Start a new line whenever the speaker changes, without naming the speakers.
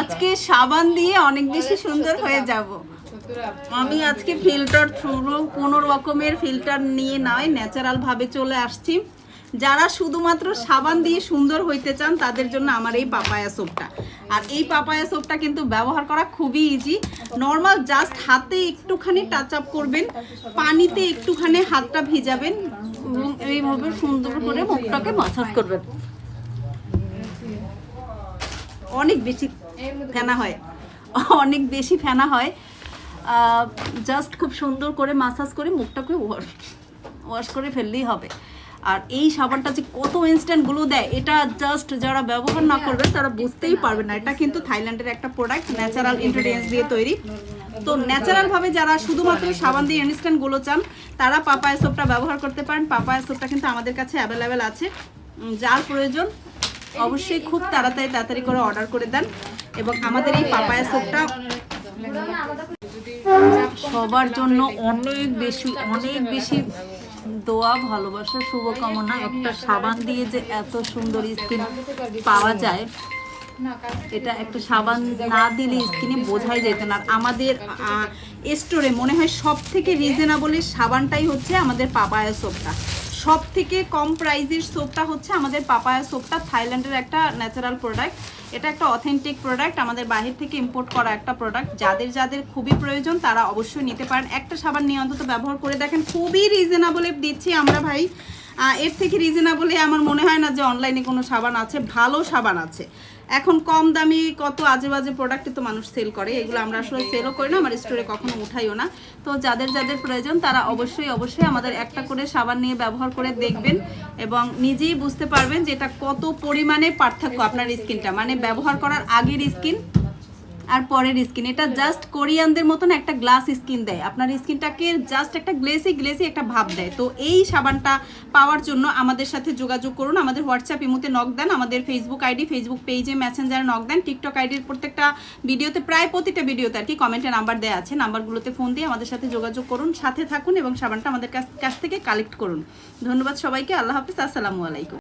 আজকে সাবান দিয়ে অনেক বেশি সুন্দর হয়ে যাব। আমি আজকে ফিল্টার থ্রু কোনো রকমের ফিল্টার নিয়ে নয় ন্যাচারাল ভাবে চলে আসছি। যারা শুধুমাত্র সাবান দিয়ে সুন্দর হইতে চান তাদের জন্য আমার এই পাপায়া সোপটা আর এই পাপায়া সোপটা কিন্তু ব্যবহার করা খুবই ইজি নর্মাল জাস্ট হাতে একটুখানি টাচ আপ করবেন পানিতে একটুখানি হাতটা ভিজাবেন এবং এইভাবে সুন্দর করে মুখটাকে মাসাজ করবেন। অনেক বেশি ফেনা হয়। অনেক বেশি ফেনা হয়। জাস্ট খুব সুন্দর করে মাসাজ করে মুখটাকে ওয়াশ ওয়াশ করে ফেললেই হবে। আর এই সাবানটা যে কত ইনস্ট্যান্ট গ্লো দেয়, এটা জাস্ট যারা ব্যবহার না করবে, তারা বুঝতেই পারবে না। এটা কিন্তু থাইল্যান্ডের একটা প্রোডাক্ট ন্যাচারাল ইনগ্রেডিয়েন্টস দিয়ে তৈরি। তো ন্যাচারালভাবে যারা শুধুমাত্র সাবান দিয়ে ইনস্ট্যান্টগুলো চান, তারা পাপায়া সোপটা ব্যবহার করতে পারেন। পাপায়া সোপটা কিন্তু আমাদের কাছে অ্যাভেলেবেল আছে। যার প্রয়োজন অবশ্যই খুব তাড়াতাড়ি তাড়াতাড়ি করে অর্ডার করে দেন। এবং আমাদের এই পাপায়া সোপটা সবার জন্য অনেক বেশি অনেক বেশি দোয়া, ভালোবাসা, শুভকামনা। একটা সাবান দিয়ে যে এত সুন্দর স্কিন পাওয়া যায়, এটা একটা সাবান না দিলে স্কিনে বোঝাই যেত না। আমাদের স্টোরে মনে হয় সব থেকে রিজনেবলের সাবানটাই হচ্ছে আমাদের পাপায়া সোপটা সব থেকে কম প্রাইজের সোপটা হচ্ছে আমাদের পাপায়া সোপটা থাইল্যান্ডের একটা ন্যাচারাল প্রোডাক্ট এটা একটা অথেন্টিক প্রোডাক্ট আমাদের বাহির থেকে ইম্পোর্ট করা একটা প্রোডাক্ট যাদের যাদের খুবই প্রয়োজন, তারা অবশ্যই নিতে পারেন। একটা সাবান নিয়ে অন্তত ব্যবহার করে দেখেন। খুবই রিজনেবলে দিচ্ছি আমরা ভাই। এর থেকে রিজনেবলে আমার মনে হয় না যে অনলাইনে কোনো সাবান আছে, ভালো সাবান আছে। এখন কম দামি, কত আজে বাজে প্রোডাক্টই তো মানুষ সেল করে, এগুলো আমরা আসলে সেলও করি না, আমার স্টোরে কখনো উঠাইও না। তো যাদের যাদের প্রয়োজন, তারা অবশ্যই অবশ্যই আমাদের একটা করে সাবান নিয়ে ব্যবহার করে দেখবেন এবং নিজেই বুঝতে পারবেন যে এটা কত পরিমাণে পার্থক্য আপনার স্কিনটা মানে ব্যবহার করার আগের স্কিন আর পরের স্কিন এটা জাস্ট কোরিয়ানদের মতন একটা গ্লাস স্কিন দেয়। আপনার স্কিনটাকে জাস্ট একটা গ্লেসি গ্লেসি একটা ভাব দেয়। তো এই সাবানটা পাওয়ার জন্য আমাদের সাথে যোগাযোগ করুন। আমাদের হোয়াটসঅ্যাপ ইমুতে নক দেন, আমাদের ফেসবুক আইডি ফেসবুক পেজে মেসেঞ্জারে নক দেন। টিকটক আইডির প্রত্যেকটা ভিডিওতে প্রায় প্রতিটা ভিডিওতে আর কি কমেন্টে নাম্বার দেওয়া আছে। নাম্বারগুলোতে ফোন দিয়ে আমাদের সাথে যোগাযোগ করুন, সাথে থাকুন এবং সাবানটা আমাদের কাছ থেকে কালেক্ট করুন। ধন্যবাদ সবাইকে। আল্লাহ হাফিজ। আসসালামু আলাইকুম।